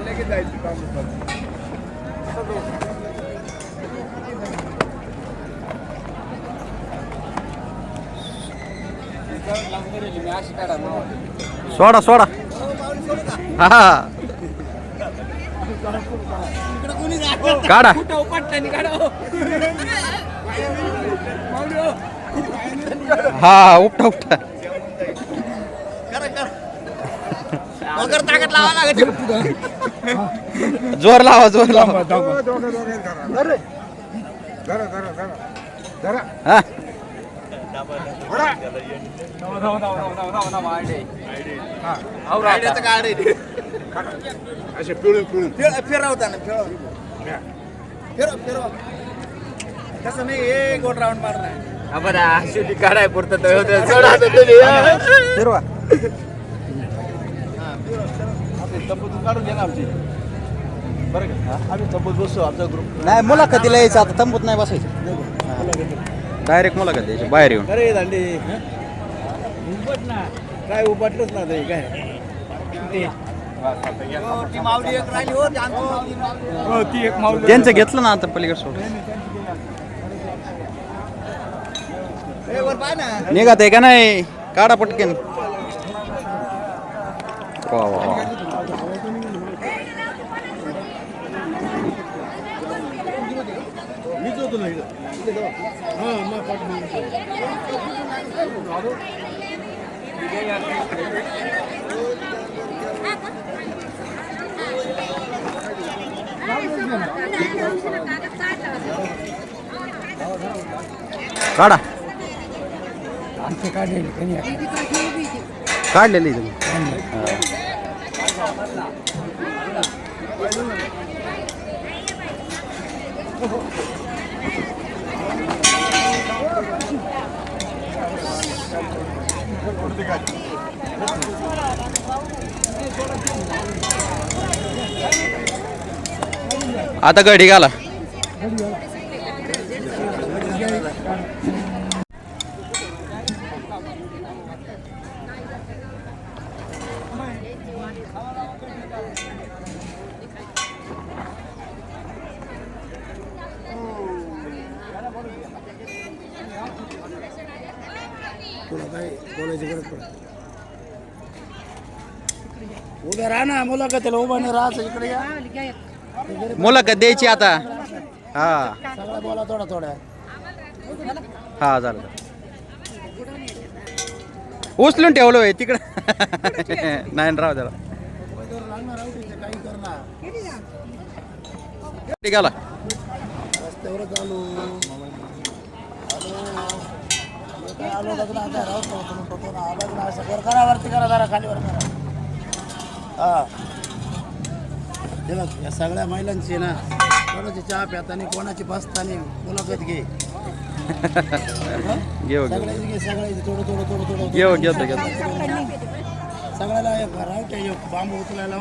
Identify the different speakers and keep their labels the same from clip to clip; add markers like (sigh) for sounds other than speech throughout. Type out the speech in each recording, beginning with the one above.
Speaker 1: लगेच जायचं काम
Speaker 2: सोडा सोडा. हा काढा. हा उपटा उपटा जोर लावा जोर लावा.
Speaker 1: धरा धरा धरा धरा
Speaker 2: हा
Speaker 1: असे पिळून पिळून.
Speaker 3: फिरवता ना फिरव. फिरव फिरव. तसं नाही हे गोट राऊंड मारणार.
Speaker 2: शेवटी काढाय पुरतं (laughs) सोडा
Speaker 3: फिरवा.
Speaker 1: तब्बूत काढून घ्या ना आमची. बरं का? आम्ही तब्बूत बसतो आमचा ग्रुप
Speaker 2: नाही मुलाखतीला यायचं आता तंबूत नाही बसायचं. डायरेक्ट मुलाखत द्यायची बाहेर येऊन.
Speaker 3: अरे दांडी. उभट ना. काय उभटलंच ना ते काय? हो
Speaker 2: त्यांचं घेतलं ना आता पलीकडे सोड निघत आहे का नाही? काढा पटकन. वा वा वा
Speaker 1: मीच होतो ना इथं हां मग पाठवून
Speaker 2: काढा काढलेली तुम्ही आता गडी घाला.
Speaker 3: उभ्या राहा ना मुलाखतीला उभा नाही राहायचं इकडे या.
Speaker 2: मुलाखत द्यायची आता. हा.
Speaker 3: सगळं बोला थोडा थोडा.
Speaker 2: हा झालं. उचलून ठेवलं होय तिकडं. नाही राव
Speaker 3: करणार
Speaker 2: ठीक आला
Speaker 3: रस्त्यावर चालू आलो लग्न आता राहत लग्न असं वर करा वरती करा जरा खाली वर करा. हा. हे बघ या सगळ्या महिलांची ना कोणाची चहा प्यातानी कोणाची बसतानी मुलाखत घे. (laughs)
Speaker 2: घेऊ घेऊ.
Speaker 3: सगळ्याची घे सगळ्याची थोडं थोडं थोडं थोडं
Speaker 2: घेऊ घेतो घेतो.
Speaker 3: सगळ्याला एक राहते एक बांबू उचलायला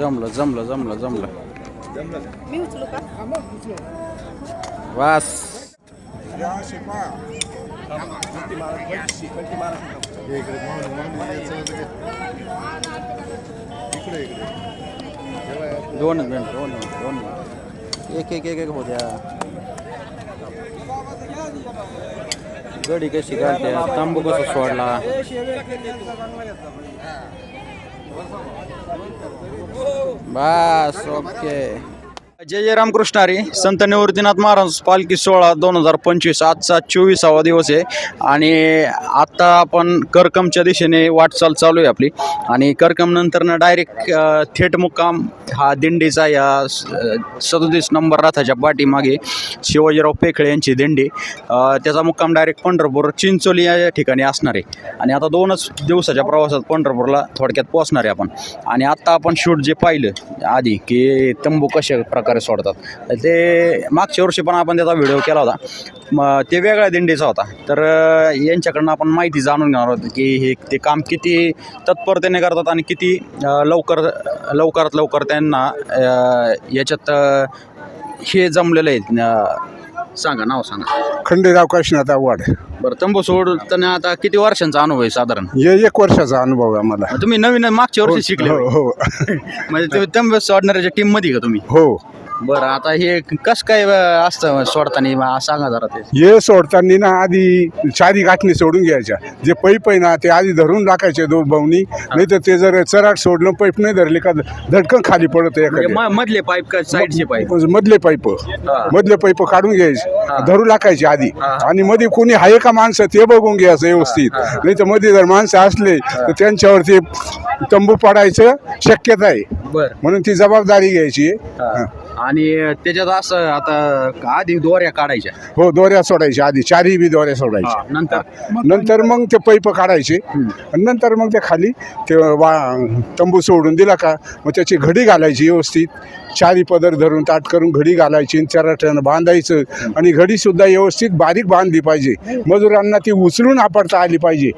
Speaker 2: जमलं जमलं जमलं जमलं. वास.
Speaker 1: या
Speaker 2: दोन मिनिट दोन मिनिट दोन मिनिट. एक एक एक एक होऊ द्या गडी कशी काढते? तांबू कसं सोडला? बस ओके जय जय रामकृष्ण हरी. संत निवृत्तीनाथ महाराज पालखी सोहळा दोन हजार पंचवीस आजचा चोवीसावा दिवस आहे. आणि आत्ता आपण करकमच्या दिशेने वाटचाल चालू आहे आपली. आणि करकम नंतरनं डायरेक्ट थेट मुक्काम हा दिंडीचा या सदोतीस नंबर रथाच्या पाठीमागे शिवाजीराव पेखळे यांची दिंडी. त्याचा मुक्काम डायरेक्ट पंढरपूर चिंचोली या ठिकाणी असणार आहे. आणि आता दोनच दिवसाच्या प्रवासात पंढरपूरला थोडक्यात पोहोचणार आहे आपण. आणि आत्ता आपण शूट जे पाहिलं आधी की तंबू कशा प्रकार सोडतात. ते मागच्या वर्षी पण आपण त्याचा व्हिडिओ केला होता. मग ते वेगळ्या दिंडीचा होता. तर यांच्याकडनं आपण माहिती जाणून घेणार आहोत की हे ते काम किती तत्परतेने करतात आणि किती लवकर लवकरात लवकर त्यांना याच्यात हे जमलेलं आहे. सांगा नाव सांगा.
Speaker 4: खंडेराव काशीनाथ आव्हाड.
Speaker 2: बरं तंबू सोडताना आता किती वर्षांचा अनुभव आहे साधारण?
Speaker 4: हे एक वर्षाचा अनुभव आहे आम्हाला.
Speaker 2: तुम्ही नवीन मागच्या वर्षी शिकले.
Speaker 4: हो. हो.
Speaker 2: म्हणजे तुम्ही तंबू सोडणाऱ्याच्या टीममध्ये का तुम्ही?
Speaker 4: हो.
Speaker 2: बरं आता हे कसं काय अ, असतं सोडताना? सांगा जरा ते.
Speaker 4: हे सोडताना ना आधी चारी गाठणी सोडून घ्यायच्या. जे पैप आहे ना ते आधी धरून टाकायचे दोन भाऊनी. नाही तर ते जर चराट सोडलं पैप नाही धरले का धडकन खाली पडत
Speaker 2: म्हणजे म- मधले पाईप का साईडचे पाईप?
Speaker 4: मधले पाईप. मधले पाईप काढून घ्यायचे. धरू टाकायचे आधी.
Speaker 2: हा.
Speaker 4: आणि मध्ये कोणी आहे का माणसं ते बघून घ्यायचं व्यवस्थित. नाही तर मध्ये जर माणसं असले तर त्यांच्यावरती तंबू पडायचं शक्यता आहे.
Speaker 2: बर.
Speaker 4: म्हणून ती जबाबदारी घ्यायची. हा.
Speaker 2: आणि त्याच्यात असं आता आधी दोऱ्या काढायच्या.
Speaker 4: हो दोऱ्या सोडायच्या आधी. चारही बी दोऱ्या सोडायच्या.
Speaker 2: नंतर?
Speaker 4: नंतर मग ते पैप काढायचे. आणि नंतर मग ते खाली ते वा तंबू सोडून दिला का? मग त्याची घडी घालायची व्यवस्थित. चारी पदर धरून ताट करून घडी घालायची चराठ्यानं बांधायचं. आणि घडीसुद्धा व्यवस्थित बारीक बांधली पाहिजे. मजुरांना ती उचलून आपडता आली पाहिजे.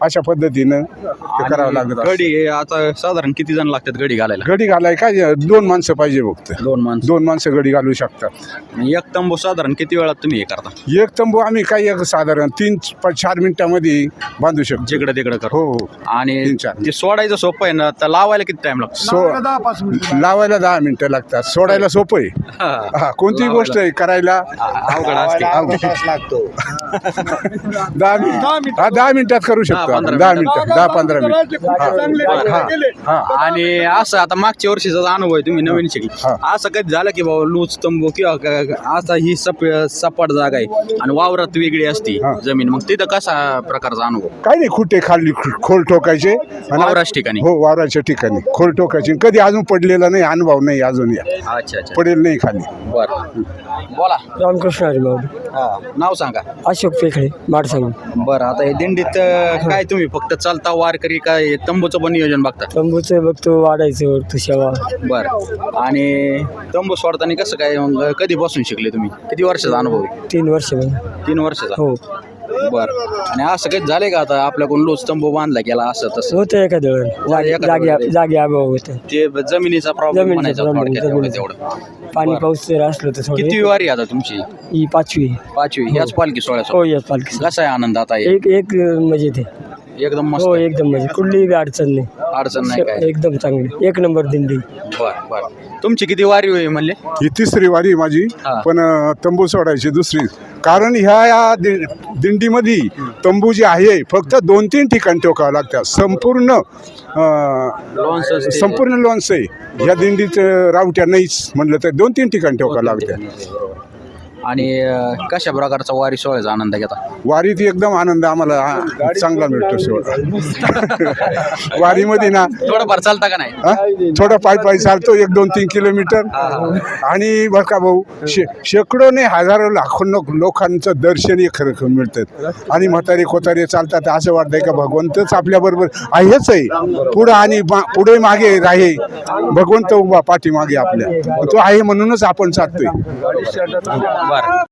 Speaker 4: अशा पद्धतीनं ते करावं लागत.
Speaker 2: गडी हे आता साधारण किती जण लागतात गडी घालायला?
Speaker 4: घडी घालाय काय दोन माणसं पाहिजे फक्त.
Speaker 2: दोन माणसं.
Speaker 4: दोन माणसं घडी घालू शकतात.
Speaker 2: एक तंबू साधारण किती वेळात तुम्ही हे करता?
Speaker 4: एक तंबू आम्ही काही एक साधारण तीन प- चार मिनिटामध्ये बांधू शकतो.
Speaker 2: जिकडे तिकडे कर
Speaker 4: हो हो.
Speaker 2: आणि
Speaker 4: तीन चार.
Speaker 2: ते सोडायचं सोपं आहे ना तर लावायला किती टाइम लागतो?
Speaker 4: सो लावायला दहा मिनिटं. लागतात. सोडायला सोपं आहे. हा. कोणतीही गोष्ट आहे करायला.
Speaker 2: अवघड असते.
Speaker 3: लागतो.
Speaker 4: दहा मिनिट हा दहा मिनिटात करू शकतो
Speaker 2: दहा,
Speaker 4: आपण.
Speaker 2: पंधरा
Speaker 4: दहा
Speaker 2: मिनिटात.
Speaker 4: मिनिटात दहा पंधरा मिनिट. हा हा
Speaker 2: आणि असं आता मागच्या वर्षीचा अनुभव आहे तुम्ही नवीन शिकले.
Speaker 4: हा.
Speaker 2: असं कधी झालं की बाबा लूज तंबू किंवा क- आता ही सप सपाट जागा आहे आणि वावरात वेगळी असती. जमीन. मग तिथं कसा प्रकारचा अनुभव?
Speaker 4: काही नाही खुटे खाली खोल ठोकायचे. आणि-
Speaker 2: वावराच्या ठिकाणी.
Speaker 4: हो वावराच्या ठिकाणी. खोल ठोकायचे. कधी अजून पडलेला नाही अनुभव नाही अजून या.
Speaker 2: अच्छा अच्छा.
Speaker 4: पडेल नाही खाली.
Speaker 2: बर. बोला.
Speaker 5: रामकृष्ण हरी बाबू
Speaker 2: हा. नाव सांगा.
Speaker 5: अशोक पेखळे माडसांग.
Speaker 2: बरं आता हे दिंडीत अं, काय तुम्ही फक्त चालता वारकरी काय तंबूचं पण नियोजन बघता?
Speaker 5: तंबूचं बघतो वाढायचं वरतो शेवा
Speaker 2: बरं. आणि तंबू सोडताना कसं काय मग कधीपासून शिकले तुम्ही? किती वर्षाचा अनुभव आहे?
Speaker 5: तीन वर्ष.
Speaker 2: तीन वर्षाचा?
Speaker 5: हो.
Speaker 2: बरं. आणि असं काही झालंय का आता? आपल्याकडून लोच तंबू बांधला गेला असं तसं?
Speaker 5: होतं एखाद्या जागी
Speaker 2: एखाद्या
Speaker 5: जागी. जागी अभाव होतं.
Speaker 2: ते जमिनीचा प्रॉब्लेम
Speaker 5: जमिनीचा
Speaker 2: म्हणायचा
Speaker 5: problem,
Speaker 2: थोडक्यात एवढं
Speaker 5: जमिनीचा.
Speaker 2: तेवढं
Speaker 5: पाणी
Speaker 2: बरं.
Speaker 5: पाऊस जर असलं तर थोडं
Speaker 2: किती वारी आता तुमची?
Speaker 5: ही पाचवी.
Speaker 2: पाचवी ह्याच पालखी सोळ्याचा
Speaker 5: हो येस पालखी
Speaker 2: कसा आहे आनंद आता हे?
Speaker 5: एक एक म्हणजे ते.
Speaker 2: एकदम मस्त
Speaker 5: हो एकदम म्हणजे कुठलीही बी अडचण नाही.
Speaker 2: अडचण नाही काय
Speaker 5: एकदम चांगली. एक नंबर दिंडी.
Speaker 2: बर बर. तुमची किती वारी होई म्हणले?
Speaker 4: ही तिसरी वारी माझी
Speaker 2: हा.
Speaker 4: पण अं, तंबू सोडायची दुसरी. कारण ह्या या दि- दिंडीमध्ये तंबू जे आहे फक्त दोन तीन ठिकाणी ठोकावं लागतात संपूर्ण अं,
Speaker 2: लॉन्स.
Speaker 4: संपूर्ण लॉन्स आहे. या दिंडीत रावट्या नाहीच म्हटलं तर दोन तीन ठिकाणी ठोकावं लागतात
Speaker 2: आणि कशा प्रकारचा वारी सोहळ्याचा आनंद घेता?
Speaker 4: वारीत एकदम आनंद आम्हाला हा, चांगला मिळतो सोडा (laughs) वारीमध्ये ना
Speaker 2: थोडंफार चालता का नाही?
Speaker 4: हा? थोडं पाय पाय चालतो एक दोन तीन किलोमीटर. आणि बरं का भाऊ शे शेकडो नाही हजारो लाखो लोक- लोकांचं दर्शन हे खरं खरं मिळतं. आणि म्हातारे खोतारे चालतात असं वाटतंय का भगवंतच आपल्याबरोबर आहेच आहे. पुढं आणि मा- पुढे मागे आहे भगवंत उभा पाठीमागे आपल्या. तो आहे म्हणूनच आपण चालतोय
Speaker 2: बर